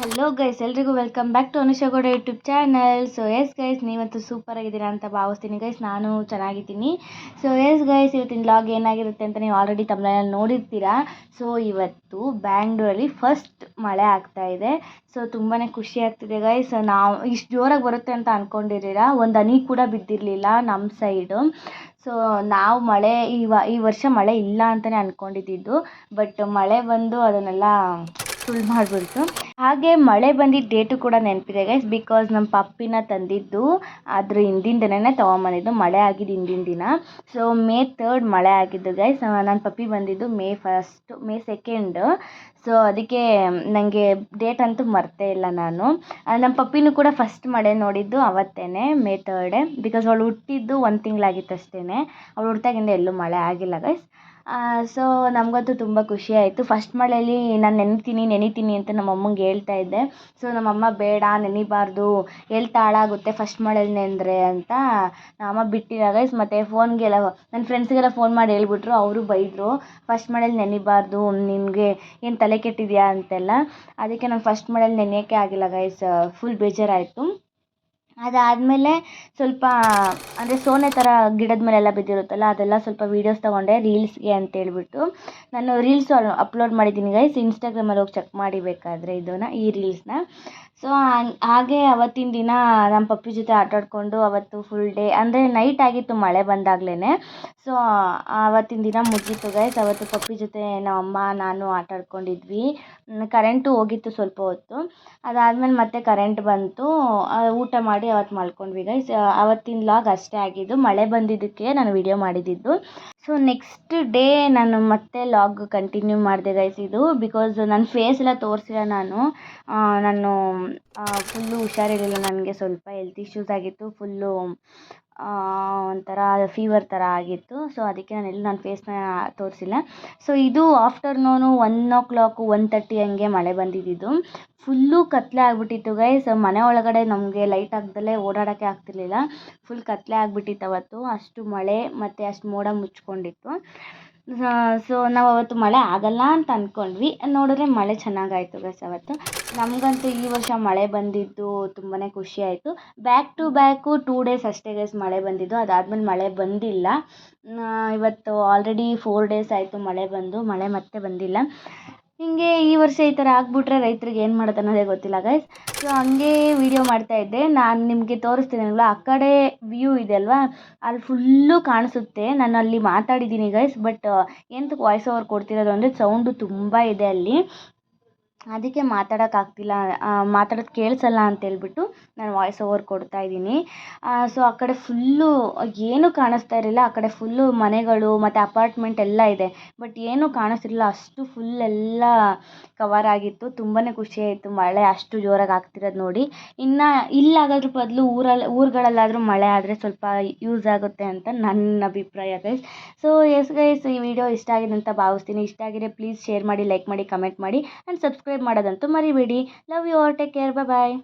Hello guys ಎಲ್ರಿಗೂ welcome back to ಅನುಷಾಗೌಡ YouTube channel so yes guys ನೀವಂತೂ super ಆಗಿದ್ದೀರಾ ಅಂತ ಭಾವಿಸ್ತೀನಿ ಗೈಸ್ ನಾನು ಚೆನ್ನಾಗಿದ್ದೀನಿ. ಸೊ ಎಸ್ ಗೈಸ್ ಇವತ್ತಿನ ಲಾಗ್ ಏನಾಗಿರುತ್ತೆ ಅಂತ ನೀವು ಆಲ್ರೆಡಿ ತಮ್ಮನಲ್ಲಿ ನೋಡಿರ್ತೀರಾ. ಸೊ ಇವತ್ತು ಬ್ಯಾಂಗ್ಳೂರಲ್ಲಿ ಫಸ್ಟ್ ಮಳೆ ಆಗ್ತಾ ಇದೆ. ಸೊ ತುಂಬಾ ಖುಷಿ ಆಗ್ತಿದೆ ಗೈಸ್ ನಾವು ಇಷ್ಟು ಜೋರಾಗಿ ಬರುತ್ತೆ ಅಂತ ಅಂದ್ಕೊಂಡಿರಲಿಲ್ಲ ಒಂದು ಹನಿ ಕೂಡ ಬಿದ್ದಿರಲಿಲ್ಲ ನಮ್ಮ ಸೈಡು ಸೊ ನಾವು ಮಳೆ, ಈ ಈ ವರ್ಷ ಮಳೆ ಇಲ್ಲ ಅಂತಲೇ ಅಂದ್ಕೊಂಡಿದ್ದಿದ್ದು ಬಟ್ ಮಳೆ ಬಂದು ಅದನ್ನೆಲ್ಲ ಸುಳ್ಳು ಮಾಡಿಬಿಡ್ತು. ಹಾಗೆ ಮಳೆ ಬಂದಿದ್ದ ಡೇಟು ಕೂಡ ನೆನಪಿದೆ ಗೈಸ್ ಬಿಕಾಸ್ ನಮ್ಮ ಪಪ್ಪಿನ ತಂದಿದ್ದು ಅದ್ರ ಹಿಂದಿನ ದಿನನೇ ತೊಗೊಂಬಂದಿದ್ದು, ಮಳೆ ಆಗಿದ್ದು ಹಿಂದಿನ ದಿನ. ಸೊ ಮೇ ತರ್ಡ್ ಮಳೆ ಆಗಿದ್ದು ಗೈಸ್ ನನ್ನ ಪಪ್ಪಿ ಬಂದಿದ್ದು May first May second so ಅದಕ್ಕೆ ನನಗೆ ಡೇಟ್ ಅಂತೂ ಮರ್ತೇ ಇಲ್ಲ ನಾನು. ನಮ್ಮ ಪಪ್ಪಿನೂ ಕೂಡ ಫಸ್ಟ್ ಮಳೆ ನೋಡಿದ್ದು ಅವತ್ತೇ ಮೇ ತರ್ಡೇ ಬಿಕಾಸ್ ಅವಳು ಹುಟ್ಟಿದ್ದು ಒಂದು ತಿಂಗಳಾಗಿತ್ತು ಅಷ್ಟೇ ಅವಳು ಹುಟ್ಟಾಗಿಂದ ಎಲ್ಲೂ ಮಳೆ ಆಗಿಲ್ಲ ಗೈಸ್ ಸೊ ನಮಗಂತೂ ತುಂಬ ಖುಷಿ ಆಯಿತು. ಫಸ್ಟ್ ಮಳೇಲಿ ನಾನು ನೆನಿತೀನಿ ನೆನಿತೀನಿ ಅಂತ ನಮ್ಮ ಅಮ್ಮಂಗೆ ಹೇಳ್ತಾ ಇದ್ದೆ. ಸೊ ನಮ್ಮ ಅಮ್ಮ, ಬೇಡ, ನೆನಿಬಾರ್ದು. ಎಲ್ಲಿ ತಾಳಾಗುತ್ತೆ ಫಸ್ಟ್ ಮಳೇಲಿ ನೆನೆದ್ರೆ ಅಂತ ನಮ್ಮಮ್ಮ ಬಿಟ್ಟಿಲ್ಲ. ಗೈಸ್ ಮತ್ತು ಫೋನ್ಗೆಲ್ಲ ನನ್ನ ಫ್ರೆಂಡ್ಸ್ಗೆಲ್ಲ ಫೋನ್ ಮಾಡಿ ಹೇಳ್ಬಿಟ್ರು. ಅವರು ಬೈದರು. ಫಸ್ಟ್ ಮಳೇಲಿ ನೆನಿಬಾರ್ದು. ನಿನಗೆ ಏನು ತಲೆ ಕೆಟ್ಟಿದೆಯಾ? ಅಂತೆಲ್ಲ. ಅದಕ್ಕೆ ನಾನು ಫಸ್ಟ್ ಮಳೇಲಿ ನೆನೆಯೋಕ್ಕೆ ಆಗಿಲ್ಲ ಗೈಸ್ ಫುಲ್ ಬೇಜಾರಾಯಿತು. ಅದಾದಮೇಲೆ ಸ್ವಲ್ಪ ಅಂದರೆ ಸೋನೆ ಥರ ಗಿಡದ ಮೇಲೆಲ್ಲ ಬಿದ್ದಿರುತ್ತಲ್ಲ ಅದೆಲ್ಲ ಸ್ವಲ್ಪ ವೀಡಿಯೋಸ್ ತೊಗೊಂಡೆ ರೀಲ್ಸ್ಗೆ ಅಂತೇಳ್ಬಿಟ್ಟು ನಾನು ರೀಲ್ಸು ಅಪ್ಲೋಡ್ ಮಾಡಿದ್ದೀನಿ ಗೈಸ್ ಇನ್ಸ್ಟಾಗ್ರಾಮಲ್ಲಿ ಹೋಗಿ ಚೆಕ್ ಮಾಡಿ ಬೇಕಾದರೆ ಇದನ್ನು, ಈ ರೀಲ್ಸ್ನ ಸೊ ಹಾಗೆ ಅವತ್ತಿನ ದಿನ ನಮ್ಮ ಪಪ್ಪಿ ಜೊತೆ ಆಟ ಆಡಿಕೊಂಡು ಅವತ್ತು ಫುಲ್ ಡೇ ಅಂದರೆ ನೈಟ್ ಆಗಿತ್ತು, ಮಳೆ ಬಂದಾಗಲೇ ಸೊ ಅವತ್ತಿನ ದಿನ ಮುಗೀತು ಗೈಸ್ ಅವತ್ತು ಪಪ್ಪಿ ಜೊತೆ ನಮ್ಮ ಅಮ್ಮ, ನಾನು ಆಟಾಡ್ಕೊಂಡಿದ್ವಿ ಕರೆಂಟು ಹೋಗಿತ್ತು ಸ್ವಲ್ಪ ಹೊತ್ತು. ಅದಾದಮೇಲೆ ಮತ್ತೆ ಕರೆಂಟ್ ಬಂತು. ಊಟ ಮಾಡಿ ಅವತ್ತು ಮಾಡ್ಕೊಂಡ್ವಿ ಗೈಸ್ ಅವತ್ತಿನ ಲಾಗ್ ಅಷ್ಟೇ ಆಗಿದ್ದು, ಮಳೆ ಬಂದಿದ್ದಕ್ಕೆ ನಾನು ವಿಡಿಯೋ ಮಾಡಿದ್ದು. ಸೊ ನೆಕ್ಸ್ಟ್ ಡೇ ನಾನು ಮತ್ತೆ ಲಾಗ್ ಕಂಟಿನ್ಯೂ ಮಾಡಿದೆ ಗೈಸ್ ಇದು ಬಿಕಾಸ್ ನನ್ನ ಫೇಸ್ ಎಲ್ಲ ತೋರಿಸಿಲ್ಲ ನಾನು. ನಾನು ಫುಲ್ಲು ಹುಷಾರಿರಲಿಲ್ಲ ನನಗೆ ಸ್ವಲ್ಪ ಹೆಲ್ತ್ ಇಶ್ಯೂಸ್ ಆಗಿತ್ತು. ಫುಲ್ಲು ಒಂಥರ ಫೀವರ್ ಥರ ಆಗಿತ್ತು. ಸೊ ಅದಕ್ಕೆ ನಾನು ಎಲ್ಲೂ ನನ್ನ ಫೇಸ್ನ ತೋರಿಸಿಲ್ಲ. ಸೊ ಇದು afternoon one o'clock one thirty ಹಂಗೆ ಮಳೆ ಬಂದಿದ್ದಿದ್ದು. ಫುಲ್ಲು ಕತ್ತಲೆ ಆಗಿಬಿಟ್ಟಿತ್ತು ಗೈಸ್ ಮನೆ ಒಳಗಡೆ ನಮಗೆ ಲೈಟ್ ಹಾಕ್ದಲ್ಲೇ ಓಡಾಡೋಕ್ಕೆ ಆಗ್ತಿರ್ಲಿಲ್ಲ. ಫುಲ್ ಕತ್ತಲೆ ಆಗಿಬಿಟ್ಟಿತ್ತು ಅವತ್ತು. ಅಷ್ಟು ಮಳೆ ಮತ್ತು ಅಷ್ಟು ಮೋಡ ಮುಚ್ಕೊಂಡಿತ್ತು. ಸೊ ನಾವು ಅವತ್ತು ಮಳೆ ಆಗಲ್ಲ ಅಂತ ಅಂದ್ಕೊಂಡ್ವಿ ನೋಡಿದ್ರೆ ಮಳೆ ಚೆನ್ನಾಗಾಯ್ತು ಗೈಸ್ ಅವತ್ತು. ನಮಗಂತೂ ಈ ವರ್ಷ ಮಳೆ ಬಂದಿದ್ದು ತುಂಬಾ ಖುಷಿ ಆಯಿತು. Back to back two days ಅಷ್ಟೇ ಗೈಸ್ ಮಳೆ ಬಂದಿದ್ದು. ಅದಾದಮೇಲೆ ಮಳೆ ಬಂದಿಲ್ಲ. ಇವತ್ತು ಆಲ್ರೆಡಿ ಫೋರ್ ಡೇಸ್ ಆಯಿತು ಮಳೆ ಬಂದು. ಮಳೆ ಮತ್ತೆ ಬಂದಿಲ್ಲ. ಹೀಗೆ ಈ ವರ್ಷ ಈ ಥರ ಆಗಿಬಿಟ್ರೆ ರೈತರಿಗೆ ಏನು ಮಾಡುತ್ತೆ ಅನ್ನೋದೇ ಗೊತ್ತಿಲ್ಲ ಗೈಸ್ ಸೊ ಹಂಗೆ ವೀಡಿಯೋ ಮಾಡ್ತಾಯಿದ್ದೆ ನಾನು ನಿಮಗೆ ತೋರಿಸ್ತೀನಲ್ವ ಆ ಕಡೆ ವ್ಯೂ ಇದೆ ಅಲ್ವಾ? ಅಲ್ಲಿ ಫುಲ್ಲು ಕಾಣಿಸುತ್ತೆ. ನಾನು ಅಲ್ಲಿ ಮಾತಾಡಿದ್ದೀನಿ ಗೈಸ್ ಬಟ್ ಎಂತಕ್ಕೆ ವಾಯ್ಸ್ ಓವರ್ ಕೊಡ್ತಿರೋದು ಅಂದರೆ ಸೌಂಡು ತುಂಬ ಇದೆ ಅಲ್ಲಿ. ಅದಕ್ಕೆ ಮಾತಾಡಕ್ಕೆ ಆಗ್ತಿಲ್ಲ. ಮಾತಾಡೋದು ಕೇಳಿಸಲ್ಲ ಅಂತೇಳ್ಬಿಟ್ಟು ನಾನು ವಾಯ್ಸ್ ಓವರ್ ಕೊಡ್ತಾ ಇದ್ದೀನಿ. ಸೊ ಆ ಕಡೆ ಫುಲ್ಲು ಏನೂ ಕಾಣಿಸ್ತಾ ಇರಲಿಲ್ಲ. ಆ ಕಡೆ ಫುಲ್ಲು ಮನೆಗಳು ಮತ್ತು ಅಪಾರ್ಟ್ಮೆಂಟ್ ಎಲ್ಲ ಇದೆ. ಬಟ್ ಏನೂ ಕಾಣಿಸ್ತಿರಲಿಲ್ಲ. ಅಷ್ಟು ಫುಲ್ ಎಲ್ಲ ಕವರ್ ಆಗಿತ್ತು. ತುಂಬಾ ಖುಷಿ ಆಯಿತು. ಮಳೆ ಅಷ್ಟು ಜೋರಾಗಿ ಆಗ್ತಿರೋದು ನೋಡಿ. ಇನ್ನು ಇಲ್ಲಾಗೋದ್ರ ಬದಲು ಊರಲ್ಲಿ ಊರುಗಳಲ್ಲಾದರೂ ಮಳೆ ಆದರೆ ಸ್ವಲ್ಪ ಯೂಸ್ ಆಗುತ್ತೆ ಅಂತ ನನ್ನ ಅಭಿಪ್ರಾಯ ಗೈಸ್ ಸೊ ಎಸ್ ಗೈಸ್ ಈ ವಿಡಿಯೋ ಇಷ್ಟ ಆಗಿದೆ ಅಂತ ಭಾವಿಸ್ತೀನಿ. ಇಷ್ಟ ಆಗಿದೆ ಪ್ಲೀಸ್ ಶೇರ್ ಮಾಡಿ ಲೈಕ್ ಮಾಡಿ ಕಮೆಂಟ್ ಮಾಡಿ ಆ್ಯಂಡ್ ಸಬ್ಸ್ಕ್ರೈಬ್ ಮಾಡೋದಂತೂ ಮರಿಬೇಡಿ. Love you all take care bye